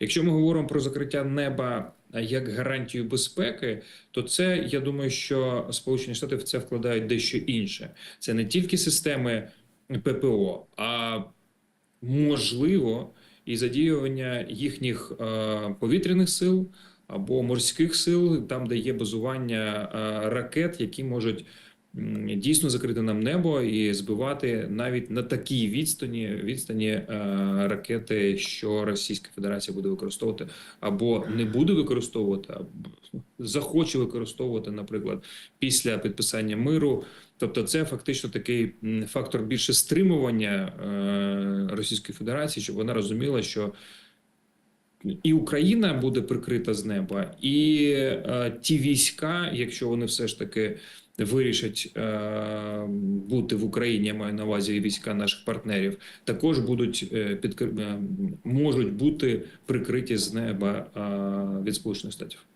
Якщо ми говоримо про закриття неба як гарантію безпеки, то це я думаю, що Сполучені Штати в це вкладають дещо інше. Це не тільки системи ППО, а можливо і задіювання їхніх повітряних сил або морських сил, там, де є базування ракет, які можуть дійсно закрити нам небо і збивати навіть на такій відстані відстані е, ракети, що Російська Федерація буде використовувати або не буде використовувати, або захоче використовувати, наприклад, після підписання миру. Тобто, це фактично такий фактор більше стримування е, Російської Федерації, щоб вона розуміла, що і Україна буде прикрита з неба, і е, ті війська, якщо вони все ж таки вирішать е, бути в Україні, я маю на увазі війська наших партнерів, також будуть е, під е, можуть бути прикриті з неба е, від Сполучених Штатів.